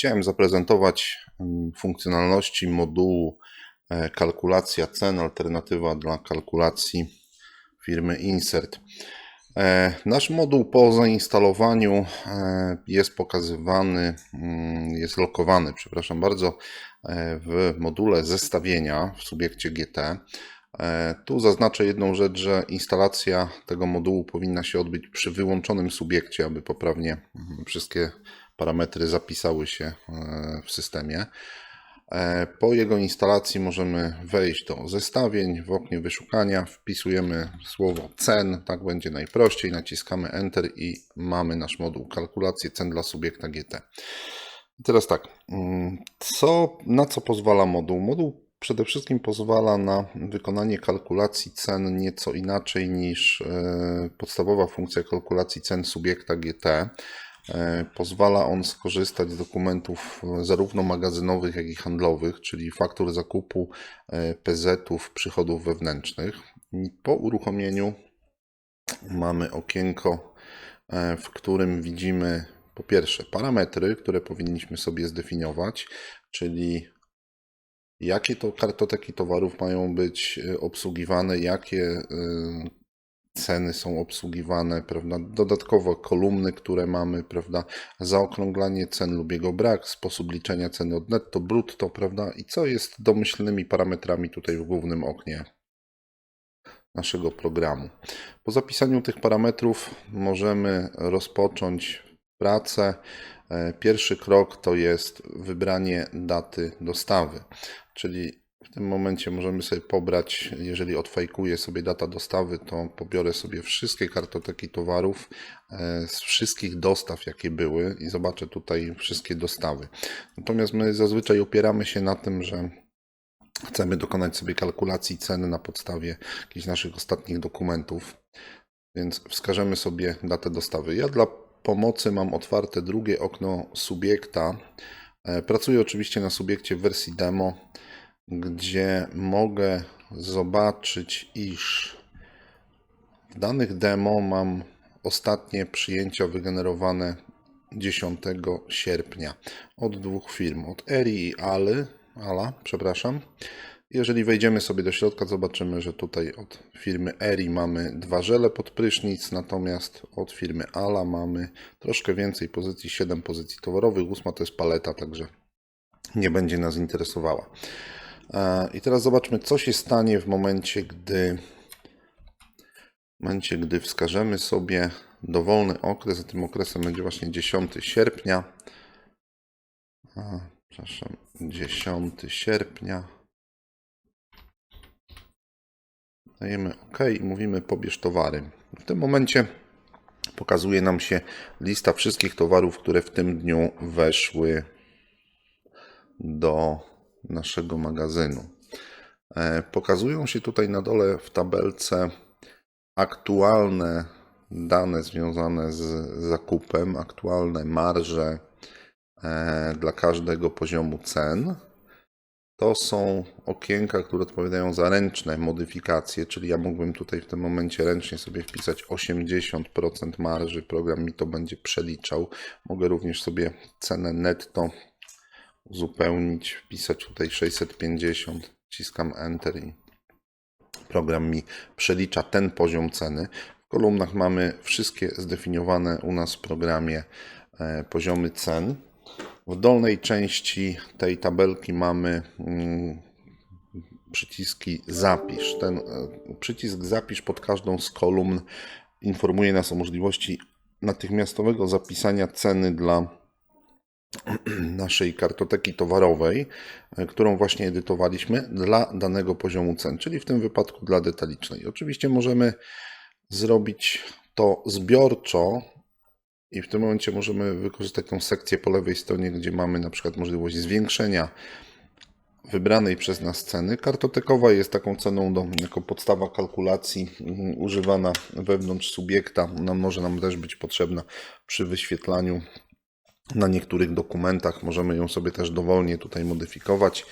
Chciałem zaprezentować funkcjonalności modułu e, kalkulacja cen, alternatywa dla kalkulacji firmy Insert. E, Nasz moduł po zainstalowaniu e, jest pokazywany, mm, jest lokowany, przepraszam bardzo, w module zestawienia w subiekcie GT. Tu zaznaczę jedną rzecz, że instalacja tego modułu powinna się odbyć przy wyłączonym subiekcie, aby poprawnie mm, wszystkie parametry zapisały się e, w systemie. E, Po jego instalacji możemy wejść do zestawień. W oknie wyszukania wpisujemy słowo cen, tak będzie najprościej. Naciskamy Enter i mamy nasz moduł kalkulacji cen dla subiekta GT. Teraz tak, mm, co, na co pozwala moduł? Moduł przede wszystkim pozwala na wykonanie kalkulacji cen nieco inaczej niż e, podstawowa funkcja kalkulacji cen subiekta GT. E, Pozwala on skorzystać z dokumentów e, zarówno magazynowych, jak i handlowych, czyli faktur zakupu, e, PZ-ów, przychodów wewnętrznych. Po uruchomieniu mamy okienko, w którym widzimy po pierwsze parametry, które powinniśmy sobie zdefiniować, czyli jakie to kartoteki towarów mają być obsługiwane, jakie ceny są obsługiwane, prawda? Dodatkowo kolumny, które mamy, prawda? Zaokrąglanie cen lub jego brak, sposób liczenia ceny od netto, brutto, prawda? I co jest domyślnymi parametrami tutaj w głównym oknie naszego programu. Po zapisaniu tych parametrów możemy rozpocząć pracę. E, Pierwszy krok to jest wybranie daty dostawy, czyli w tym momencie możemy sobie pobrać, jeżeli odfajkuję sobie data dostawy, to pobiorę sobie wszystkie kartoteki towarów e, z wszystkich dostaw, jakie były i zobaczę tutaj wszystkie dostawy. Natomiast my zazwyczaj opieramy się na tym, że chcemy dokonać sobie kalkulacji ceny na podstawie jakichś naszych ostatnich dokumentów, więc wskażemy sobie datę dostawy. Ja dla pomocy mam otwarte drugie okno subiekta. E, Pracuję oczywiście na subiekcie w wersji demo, gdzie mogę zobaczyć, iż w danych demo mam ostatnie przyjęcia wygenerowane 10 sierpnia od dwóch firm, od Eri i Ali, Ala, przepraszam. Jeżeli wejdziemy sobie do środka, zobaczymy, że tutaj od firmy Eri mamy dwa żele pod prysznic, natomiast od firmy Ala mamy troszkę więcej pozycji, 7 pozycji towarowych, ósma to jest paleta, także nie będzie nas interesowała. E, I teraz zobaczmy, co się stanie w momencie, gdy w momencie, gdy wskażemy sobie dowolny okres, a tym okresem będzie właśnie 10 sierpnia. A, przepraszam, 10 sierpnia. Dajemy OK i mówimy pobierz towary. W tym momencie pokazuje nam się lista wszystkich towarów, które w tym dniu weszły do naszego magazynu. E, Pokazują się tutaj na dole w tabelce aktualne dane związane z zakupem, aktualne marże e, dla każdego poziomu cen. To są okienka, które odpowiadają za ręczne modyfikacje, czyli ja mógłbym tutaj w tym momencie ręcznie sobie wpisać 80% marży, program mi to będzie przeliczał. Mogę również sobie cenę netto uzupełnić, wpisać tutaj 650, wciskam Enter i program mi przelicza ten poziom ceny. W kolumnach mamy wszystkie zdefiniowane u nas w programie e, poziomy cen. W dolnej części tej tabelki mamy mm, przyciski zapisz. Ten e, przycisk zapisz pod każdą z kolumn informuje nas o możliwości natychmiastowego zapisania ceny dla naszej kartoteki towarowej, e, którą właśnie edytowaliśmy dla danego poziomu cen, czyli w tym wypadku dla detalicznej. Oczywiście możemy zrobić to zbiorczo i w tym momencie możemy wykorzystać tą sekcję po lewej stronie, gdzie mamy na przykład możliwość zwiększenia wybranej przez nas ceny. Kartotekowa jest taką ceną do, jako podstawa kalkulacji mm, używana wewnątrz subiekta. Ona może nam też być potrzebna przy wyświetlaniu na niektórych dokumentach. Możemy ją sobie też dowolnie tutaj modyfikować.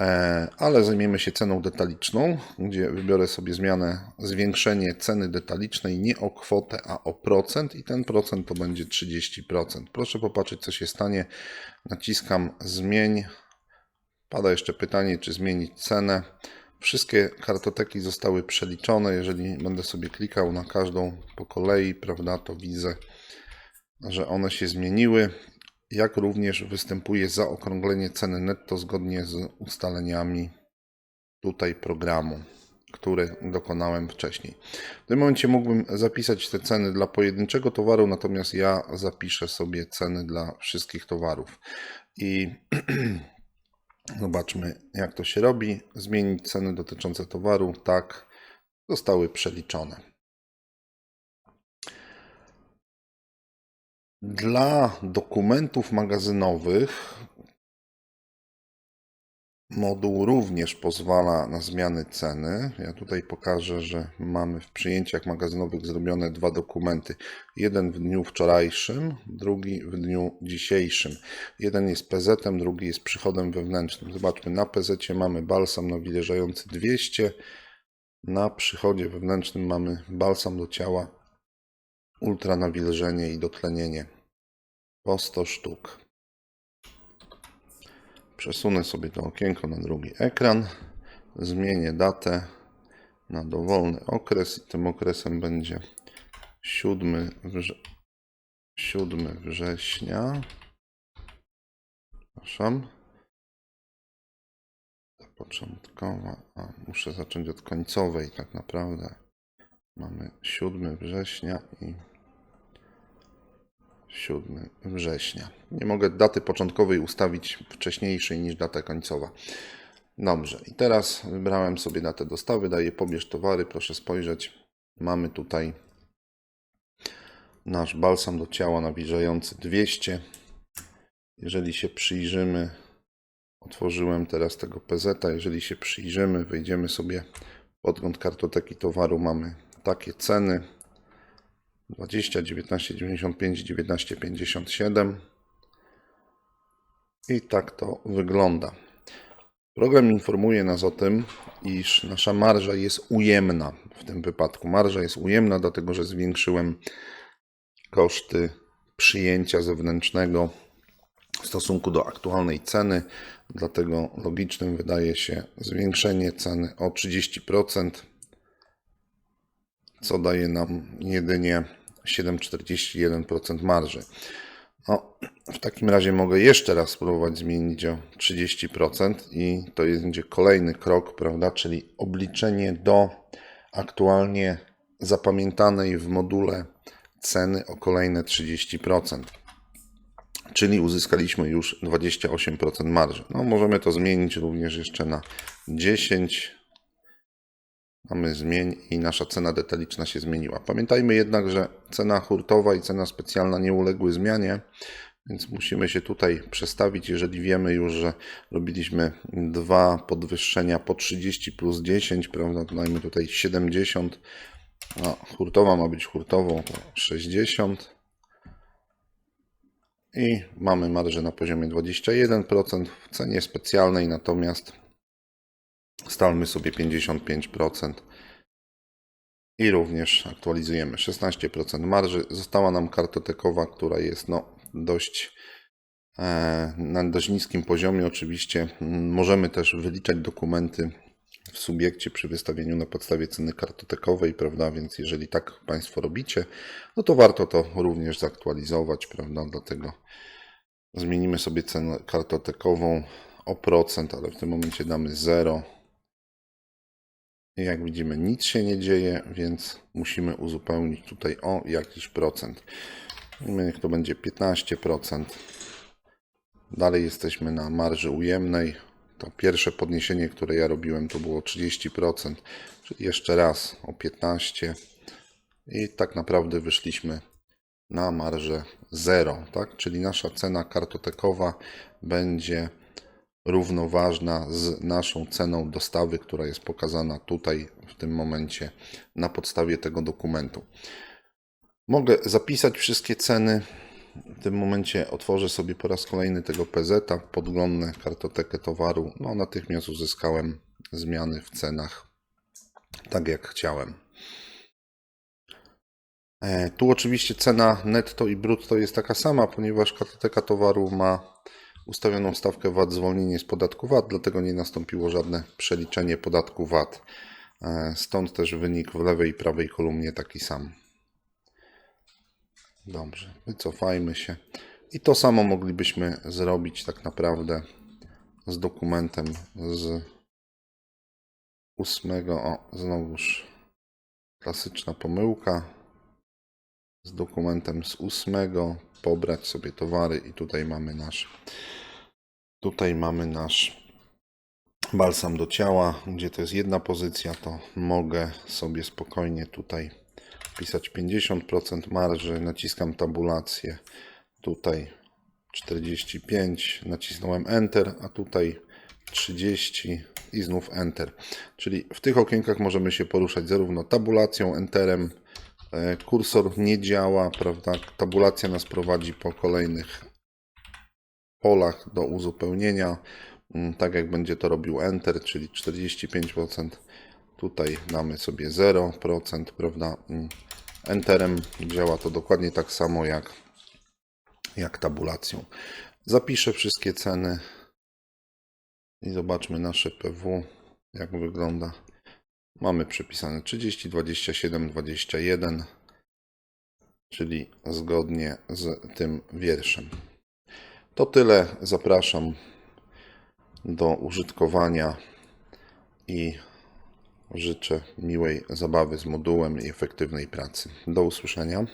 E, ale zajmiemy się ceną detaliczną, gdzie wybiorę sobie zmianę zwiększenie ceny detalicznej nie o kwotę, a o procent i ten procent to będzie 30%. Proszę popatrzeć, co się stanie. Naciskam zmień. Pada jeszcze pytanie, czy zmienić cenę. Wszystkie kartoteki zostały przeliczone. Jeżeli będę sobie klikał na każdą po kolei, prawda, to widzę, że one się zmieniły jak również występuje zaokrąglenie ceny netto zgodnie z ustaleniami tutaj programu, które dokonałem wcześniej. W tym momencie mógłbym zapisać te ceny dla pojedynczego towaru, natomiast ja zapiszę sobie ceny dla wszystkich towarów. I zobaczmy, jak to się robi. Zmienić ceny dotyczące towaru. Tak, zostały przeliczone. Dla dokumentów magazynowych moduł również pozwala na zmiany ceny. Ja tutaj pokażę, że mamy w przyjęciach magazynowych zrobione dwa dokumenty. Jeden w dniu wczorajszym, drugi w dniu dzisiejszym. Jeden jest PZ, drugi jest przychodem wewnętrznym. Zobaczmy, na PZ mamy balsam nawilżający 200, na przychodzie wewnętrznym mamy balsam do ciała ultra nawilżenie i dotlenienie po 100 sztuk. Przesunę sobie to okienko na drugi ekran, zmienię datę na dowolny okres i tym okresem będzie 7, wrze 7 września. Przepraszam. Ta początkowa, a muszę zacząć od końcowej tak naprawdę. Mamy 7 września i 7 września. Nie mogę daty początkowej ustawić wcześniejszej niż data końcowa. Dobrze, i teraz wybrałem sobie datę dostawy, daję pobierz towary, proszę spojrzeć. Mamy tutaj nasz balsam do ciała nawilżający 200. Jeżeli się przyjrzymy, otworzyłem teraz tego PZ, jeżeli się przyjrzymy, wejdziemy sobie w podgląd kartoteki towaru, mamy takie ceny 20, 19, 95, 19, 57 i tak to wygląda. Program informuje nas o tym, iż nasza marża jest ujemna w tym wypadku. Marża jest ujemna, dlatego że zwiększyłem koszty przyjęcia zewnętrznego w stosunku do aktualnej ceny. Dlatego logicznym wydaje się zwiększenie ceny o 30% co daje nam jedynie 7,41% marży. No, w takim razie mogę jeszcze raz spróbować zmienić o 30% i to będzie kolejny krok, prawda, czyli obliczenie do aktualnie zapamiętanej w module ceny o kolejne 30%. Czyli uzyskaliśmy już 28% marży. No, możemy to zmienić również jeszcze na 10, Mamy zmień i nasza cena detaliczna się zmieniła. Pamiętajmy jednak, że cena hurtowa i cena specjalna nie uległy zmianie, więc musimy się tutaj przestawić, jeżeli wiemy już, że robiliśmy dwa podwyższenia po 30 plus 10, prawda, dajmy tutaj 70, a hurtowa ma być hurtową, to 60 i mamy marżę na poziomie 21% w cenie specjalnej, natomiast Stalmy sobie 55% i również aktualizujemy 16% marży. Została nam kartotekowa, która jest no, dość e, na dość niskim poziomie. Oczywiście możemy też wyliczać dokumenty w subiekcie przy wystawieniu na podstawie ceny kartotekowej, prawda? Więc jeżeli tak Państwo robicie, no to warto to również zaktualizować, prawda? Dlatego zmienimy sobie cenę kartotekową o procent, ale w tym momencie damy 0 jak widzimy, nic się nie dzieje, więc musimy uzupełnić tutaj o jakiś procent. Niech to będzie 15%. Dalej jesteśmy na marży ujemnej. To pierwsze podniesienie, które ja robiłem, to było 30%, czyli jeszcze raz o 15%. I tak naprawdę wyszliśmy na marżę 0, tak? Czyli nasza cena kartotekowa będzie równoważna z naszą ceną dostawy, która jest pokazana tutaj w tym momencie na podstawie tego dokumentu. Mogę zapisać wszystkie ceny w tym momencie otworzę sobie po raz kolejny tego PZ, podglądnę kartotekę towaru. No, natychmiast uzyskałem zmiany w cenach, tak jak chciałem. E, Tu oczywiście cena netto i brutto jest taka sama, ponieważ kartoteka towaru ma ustawioną stawkę VAT zwolnienie z podatku VAT, dlatego nie nastąpiło żadne przeliczenie podatku VAT. E, Stąd też wynik w lewej i prawej kolumnie taki sam. Dobrze, wycofajmy się. I to samo moglibyśmy zrobić tak naprawdę z dokumentem z ósmego. O, znowuż klasyczna pomyłka. Z dokumentem z ósmego pobrać sobie towary i tutaj mamy nasz tutaj mamy nasz balsam do ciała, gdzie to jest jedna pozycja, to mogę sobie spokojnie tutaj wpisać 50% marży, naciskam tabulację, tutaj 45, nacisnąłem Enter, a tutaj 30 i znów Enter. Czyli w tych okienkach możemy się poruszać zarówno tabulacją, Enterem, kursor nie działa, prawda? Tabulacja nas prowadzi po kolejnych polach do uzupełnienia, mm, tak jak będzie to robił Enter, czyli 45%. Tutaj damy sobie 0%, prawda? Mm, Enterem działa to dokładnie tak samo jak, jak tabulacją. Zapiszę wszystkie ceny i zobaczmy nasze PW, jak wygląda. Mamy przypisane 30, 27, 21, czyli zgodnie z tym wierszem. To tyle. Zapraszam do użytkowania i życzę miłej zabawy z modułem i efektywnej pracy. Do usłyszenia.